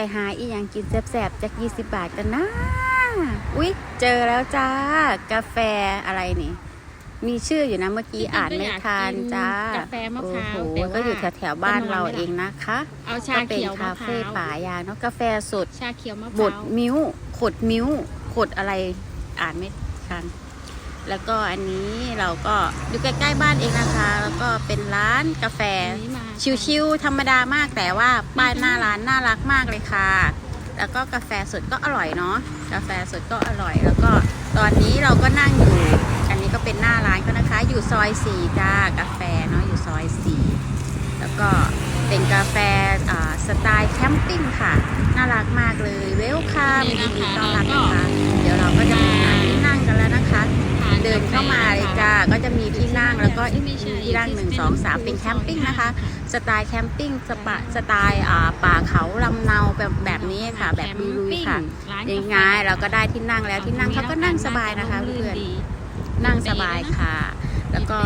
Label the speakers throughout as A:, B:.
A: ไปหาอีหยังกินแซ่บๆจาก20บาทกันนะ อุ๊ย เจอแล้วจ้า กาแฟอะไรนี่ มีชื่ออยู่นะเมื่อกี้อ่านไม่ทันจ้ากา
B: แฟมะ
A: โอ้
B: พร้าว
A: โห
B: แต่ว่า
A: ก็อยู่แถวๆบ้านเรา
B: จะนอนไม่หลับ
A: เองนะคะ
B: เอาชา
A: ก็เป็น
B: เขียวมะ
A: คา
B: พ
A: เฟ่
B: ร้าว
A: ป่ายางเนาะกาแฟสด
B: ชาเขียวมะพ
A: บ
B: ร้า
A: ด
B: ว
A: มิ้ว ขดมิ้ว ขดอะไรอ่านไม่ทัน แล้วก็อันนี้เราก็อยู่ใกล้ๆบ้านเองนะคะ แล้วก็เป็นร้านกาแฟ
B: อันนี้มา
A: ชิวๆธรรมดามากแต่ว่าป้ายหน้าร้านน่ารักมากเลยค่ะ แล้วก็กาแฟสดก็อร่อยเนาะกาแฟสดก็อร่อย แล้วก็ตอนนี้เราก็นั่งอยู่ อันนี้ก็เป็นหน้าร้านก็นะคะ อยู่ซอยสี่จ้ากาแฟเนาะอยู่ซอยสี่แล้วก็เป็นกาแฟอ่าสไตล์แคมปิ้งค่ะ น่ารักมากเลยเวลคัม
B: นี่
A: ยิน
B: นะคะ
A: ดีต้อนรับนะคะ เดี๋ยวเราก็จะ ก็จะมีที่นั่งแล้วก็อีก
B: ไม่ใช่
A: ที่นั่งหนึ่งสองสามเป็นแคมปิ้งนะคะ สไตล์แคมปิ้งสปะสไตล์อ่าป่าเขาลำเนาแบบแบบนี้ค่ะ แบบลุยๆค่ะ
B: ร้าน
A: ยัง
B: กาแฟ
A: ไงเราก็ได้ที่นั่งแล้วที่นั่งเขาก็นั่งสบายนะคะเพื่อนๆนั่งสบายค่ะ แล้วก็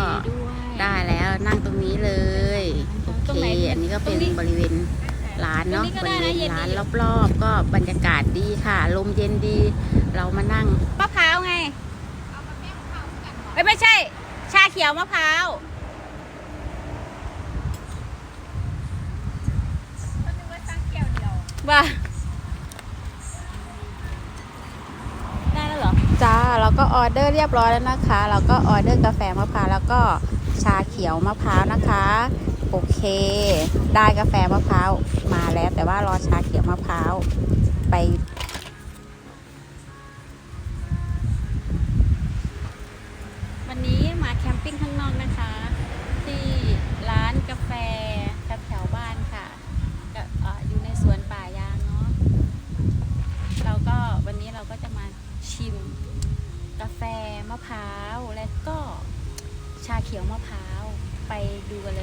A: ได้แล้วนั่งตรงนี้เลยโอเคอันนี้ก็เป็นบริเวณร้านเนาะบริเวณร้านรอบๆ ก็บรรยากาศดีค่ะ ลมเย็นดี เรามานั่งมะพร้าวไง เอ้ยไม่ใช่ ชาเขียวมะพร้าวว่าได้แล้วเหรอ จ้าเราก็ออเดอร์เรียบร้อยแล้วนะคะ เราก็ออเดอร์กาแฟมะพร้าวแล้วก็ชาเขียวมะพร้าวนะคะ โอเค ได้กาแฟมะพร้าวมาแล้วแต่ว่ารอชาเขียวมะพร้าวไป ชิม กาแฟมะพร้าว และก็ชาเขียวมะพร้าว ไปดูกันเลย